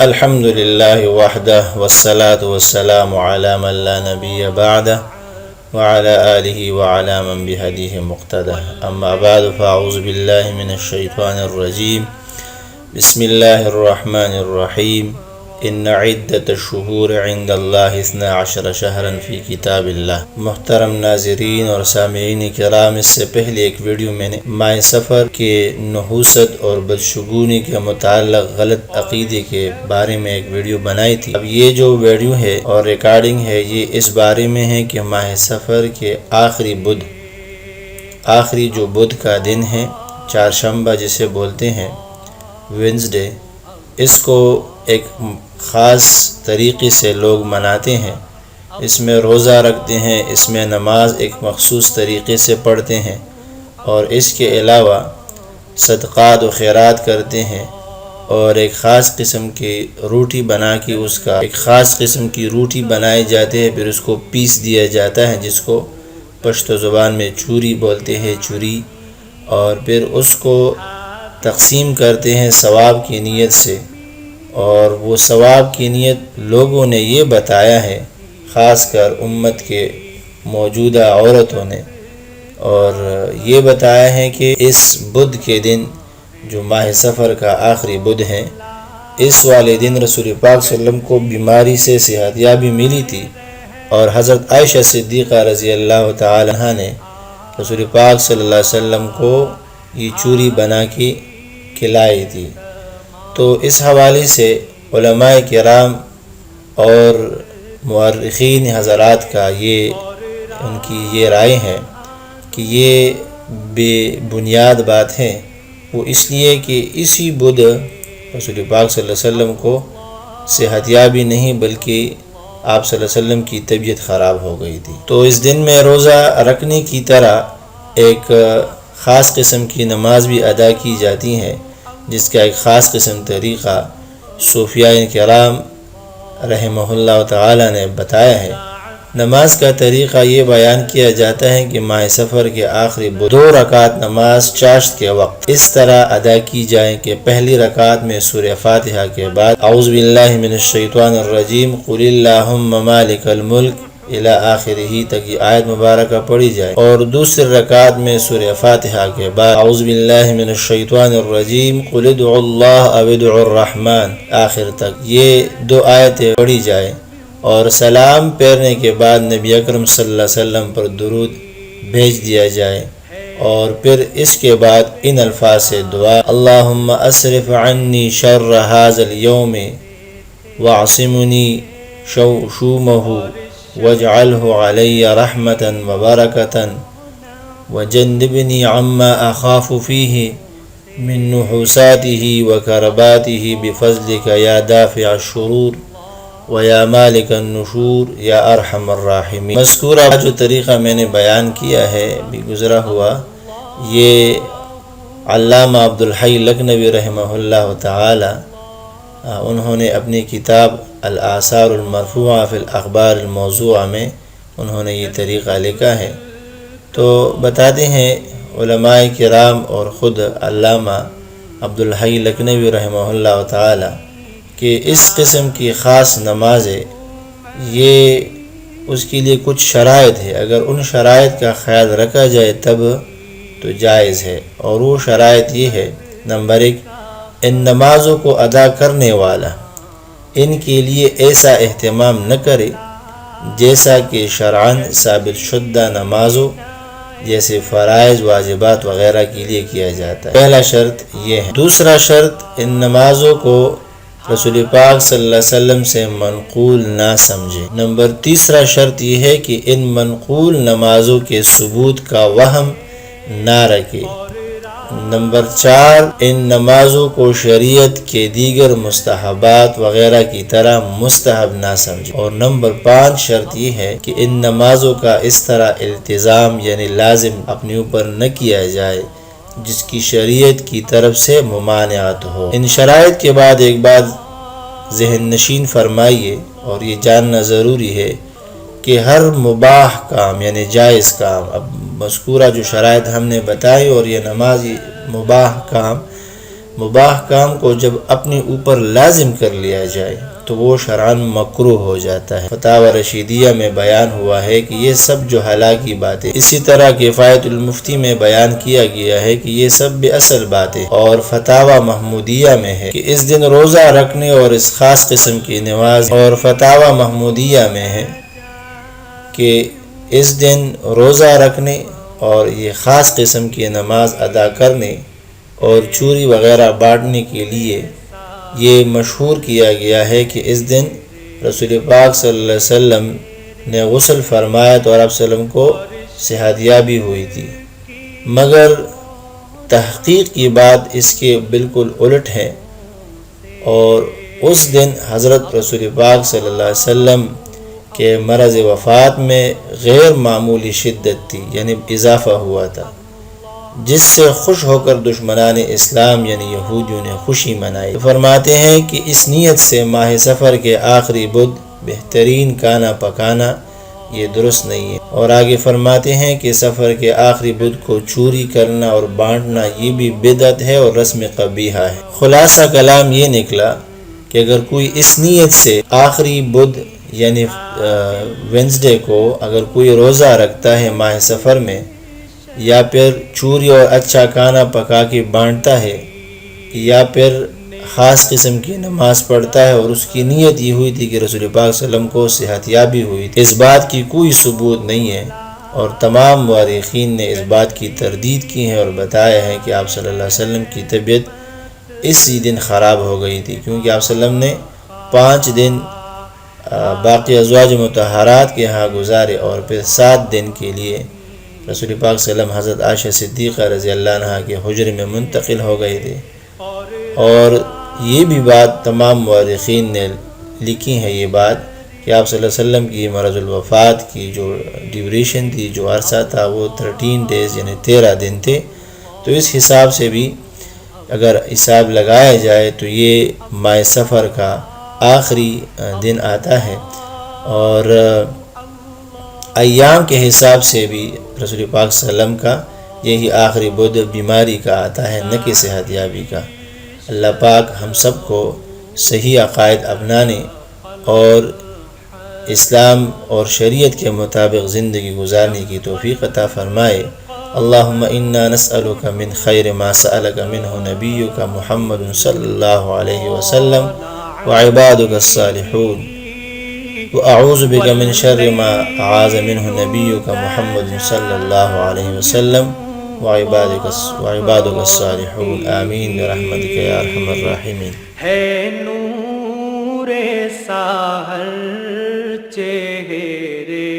الحمد لله وحده والصلاة والسلام على من لا نبي بعده وعلى آله وعلى من بهديه مقتده أما بعد فأعوذ بالله من الشيطان الرجيم بسم الله الرحمن الرحيم ان عدت الشهور عند اللہ اثنا عشر شہرا فی کتاب اللہ محترم ناظرین اور سامعین کرام، اس سے پہلے ایک ویڈیو میں نے مائع سفر کے نحوست اور بدشگونی کے متعلق غلط عقیدے کے بارے میں ایک ویڈیو بنائی تھی۔ اب یہ جو ویڈیو ہے اور ریکارڈنگ ہے، یہ اس بارے میں ہے کہ ماہ سفر کے آخری بدھ، آخری جو بدھ کا دن ہے چارشمبہ جسے بولتے ہیں، وینزڈے، اس کو ایک خاص طریقے سے لوگ مناتے ہیں۔ اس میں روزہ رکھتے ہیں، اس میں نماز ایک مخصوص طریقے سے پڑھتے ہیں۔ اور اس کے علاوہ صدقات و خیرات کرتے ہیں۔ اور ایک خاص قسم کی روٹی بنا کے اس کا ایک خاص قسم کی روٹی بنائی جاتے ہیں، پھر اس کو پیس دیا جاتا ہے، جس کو پشت و زبان میں چوری بولتے ہیں، چوری۔ اور پھر اس کو تقسیم کرتے ہیں ثواب کی نیت سے۔ اور وہ ثواب کی نیت لوگوں نے یہ بتایا ہے، خاص کر امت کے موجودہ عورتوں نے۔ اور یہ بتایا ہے کہ اس بدھ کے دن، جو ماہ سفر کا آخری بدھ ہے، اس والے دن رسول پاک صلی اللہ علیہ وسلم کو بیماری سے صحت یابی ملی تھی۔ اور حضرت عائشہ صدیقہ رضی اللہ تعالی عنہ نے رسول پاک صلی اللہ علیہ وسلم کو یہ چوری بنا کے کھلائی تھی۔ تو اس حوالے سے علماء کرام اور مورخین حضرات کا یہ ان کی یہ رائے ہے کہ یہ بے بنیاد بات ہے وہ اس لیے کہ اسی بدھ رسول پاک صلی اللہ علیہ وسلم کو صحت یابی نہیں بلکہ آپ صلی اللہ علیہ وسلم کی طبیعت خراب ہو گئی تھی۔ تو اس دن میں روزہ رکھنے کی طرح ایک خاص قسم کی نماز بھی ادا کی جاتی ہے۔ جس کا ایک خاص قسم طریقہ صوفیہ کرام رحمہ اللہ تعالی نے بتایا ہے۔ نماز کا طریقہ یہ بیان کیا جاتا ہے کہ ماہ سفر کے آخری دو رکعت نماز چاشت کے وقت اس طرح ادا کی جائے کہ پہلی رکعت میں سورہ فاتحہ کے بعد اعوذ باللہ من الشیطان الرجیم قل اللہم مالک الملک الى آخر ہی تک یہ آیت مبارکہ پڑھی جائے۔ اور دوسری رکعت میں سورہ فاتحہ کے بعد۔ اعوذ باللہ من الشیطان الرجیم۔ قل ادعو اللہ او ادعو الرحمن۔ آخر تک یہ دو آیتیں پڑھی جائے۔ اور سلام پھیرنے کے بعد نبی اکرم صلی اللہ علیہ وسلم پر درود بھیج دیا جائے۔ اور پھر اس کے بعد ان الفاظ سے دعا۔ اللہم اصرف عنی شر حاض اليوم وعصمنی شو شومہو واجعله علي رحمة وبركة وجنبني عما أخاف فيه من نحوساته وكرباته بفضلك يا دافع الشرور ويا مالك النشور يا ارحم الراحمين۔ مذکورہ جو طریقہ میں نے بیان کیا ہے، بھی گزرا ہوا، یہ علامہ عبدالحی لکھنوی رحمہ اللہ تعالی انہوں نے اپنی کتاب الآثار المرفوعہ فی الاخبار الموضوع میں انہوں نے یہ طریقہ لکھا ہے۔ تو بتاتے ہیں علماء کرام اور خود علامہ عبدالحی لکھنوی رحمہ اللہ تعالی کہ اس قسم کی خاص نمازیں، یہ اس کے لیے کچھ شرائط ہے اگر ان شرائط کا خیال رکھا جائے تب تو جائز ہے۔ اور وہ شرائط یہ ہے، نمبر ایک، ان نمازوں کو ادا کرنے والا ان کے لیے ایسا اہتمام نہ کرے جیسا کہ شرعن ثابت شدہ نمازوں جیسے فرائض، واجبات وغیرہ کے لیے کیا جاتا ہے۔ پہلا شرط یہ ہے۔ دوسرا شرط، ان نمازوں کو رسول پاک صلی اللہ علیہ وسلم سے منقول نہ سمجھے۔ نمبر تیسرا شرط یہ ہے کہ ان منقول نمازوں کے ثبوت کا وہم نہ رکھے۔ نمبر چار، ان نمازوں کو شریعت کے دیگر مستحبات وغیرہ کی طرح مستحب نہ سمجھے اور نمبر پانچ شرط یہ ہے کہ ان نمازوں کا اس طرح التظام یعنی لازم اپنے اوپر نہ کیا جائے، جس کی شریعت کی طرف سے ممانعات ہو۔ ان شرائط کے بعد ایک بات ذہن نشین فرمائیے اور یہ جاننا ضروری ہے کہ ہر مباح کام یعنی جائز کام، اب مذکورہ جو شرائط ہم نے بتائی اور یہ نماز مباح کام مباح کام کو جب اپنے اوپر لازم کر لیا جائے تو وہ شرعن مکرو ہو جاتا ہے۔ فتح رشیدیہ میں بیان ہوا ہے کہ یہ سب جو ہلاکی باتیں، اسی طرح کفایت المفتی میں بیان کیا گیا ہے کہ یہ سب بے اصل باتیں اور فتح محمودیہ میں ہے کہ اس دن روزہ رکھنے اور اس خاص قسم کی نماز اور فتح محمودیہ میں ہے۔ کہ اس دن روزہ رکھنے اور یہ خاص قسم کی نماز ادا کرنے اور چوری وغیرہ بانٹنے کے لیے یہ مشہور کیا گیا ہے کہ اس دن رسول پاک صلی اللہ علیہ وسلم نے غسل فرمایا تو عرب وسلم کو صحتیابی ہوئی تھی۔ مگر تحقیق کی بات اس کے بالکل الٹ ہے اور اس دن حضرت رسول پاک صلی اللہ علیہ وسلم کے مرض وفات میں غیر معمولی شدت تھی یعنی اضافہ ہوا تھا، جس سے خوش ہو کر دشمنان اسلام یعنی یہودیوں نے خوشی منائی۔ فرماتے ہیں کہ اس نیت سے ماہ سفر کے آخری بدھ بہترین کانا پکانا یہ درست نہیں ہے۔ اور آگے فرماتے ہیں کہ سفر کے آخری بدھ کو چوری کرنا اور بانٹنا یہ بھی بدعت ہے اور رسم قبیحہ ہے۔ خلاصہ کلام یہ نکلا کہ اگر کوئی اس نیت سے آخری بدھ یعنی وینسڈے کو اگر کوئی روزہ رکھتا ہے ماہ سفر میں، یا پھر چوری اور اچھا کھانا پکا کے بانٹتا ہے، یا پھر خاص قسم کی نماز پڑھتا ہے اور اس کی نیت یہ ہوئی تھی کہ رسول پاک صلی اللہ علیہ وسلم کو صحت یابی ہوئی تھی۔ اس بات کی کوئی ثبوت نہیں ہے اور تمام مورخین نے اس بات کی تردید کی ہے اور بتایا ہے کہ آپ صلی اللہ علیہ وسلم کی طبیعت اسی دن خراب ہو گئی تھی۔ کیونکہ آپ صلی اللہ علیہ وسلم نے پانچ دن باقی ازواج متحرات کے ہاں گزارے اور پھر سات دن کے لیے رسول پاک صلی اللہ علیہ وسلم حضرت عائشہ صدیقہ رضی اللہ عنہ کے حجر میں منتقل ہو گئے تھے۔ اور یہ بھی بات تمام مورخین نے لکھی ہے یہ بات کہ آپ صلی اللہ علیہ وسلم کی مرض الوفات کی جو ڈیوریشن تھی، جو عرصہ تھا، وہ تھرٹین ڈیز یعنی تیرہ دن تھے۔ تو اس حساب سے بھی اگر حساب لگایا جائے تو یہ مائع سفر کا آخری دن آتا ہے۔ اور ایام کے حساب سے بھی رسول پاک صلی اللہ علیہ وسلم کا یہی آخری بدھ بیماری کا آتا ہے، نہ کہ صحت یابی کا۔ اللہ پاک ہم سب کو صحیح عقائد اپنانے اور اسلام اور شریعت کے مطابق زندگی گزارنے کی توفیق عطا فرمائے۔ اللہم انا نسألک من خیر ما سألک منہ نبیک محمد صلی اللہ علیہ وسلم۔ وعبادک الصالحون. وأعوذ بك من شر ما أعاذ منه نبيك محمد صلى الله عليه وسلم. وعبادك وعبادك الصالحون. آمين برحمتك يا أرحم الراحمين. ہے نور ساحل چہرے